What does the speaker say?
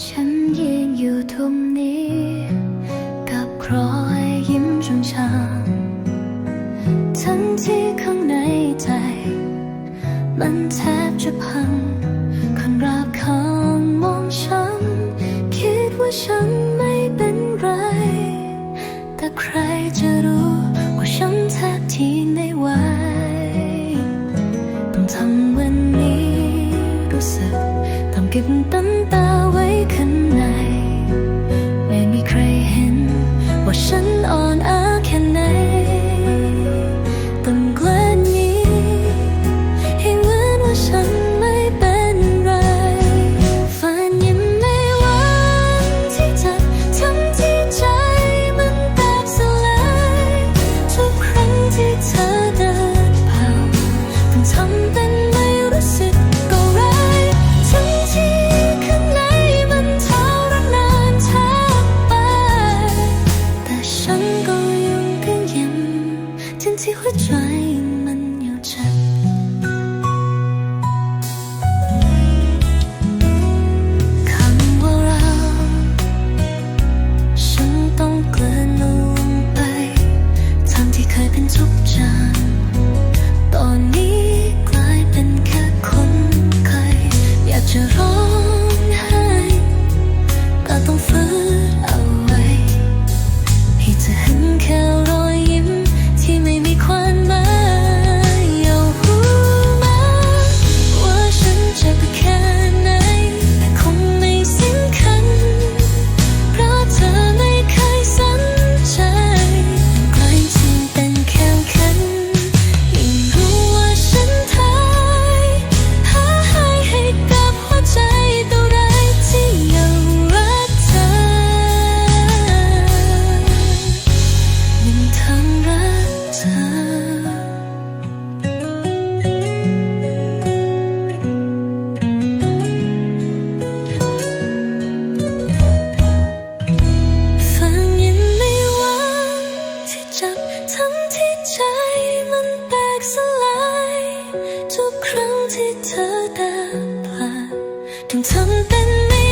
ฉันยืนอยู่ตรงนี้ กับรอยยิ้มช่างช่างทั้งที่ข้างในใจ มันแทบจะพังคนราบคางมองฉัน คิดว่าฉันไม่เป็นไร แต่ใครจะรู้ว่าฉันแทบที่ไม่ไหวต้งทำวันนี้ 角色，談極等打位近泥。机会转 ใจมันแตกสลาย ทุกครั้งที่เธอเดินผ่านถึงทำเป็นไม่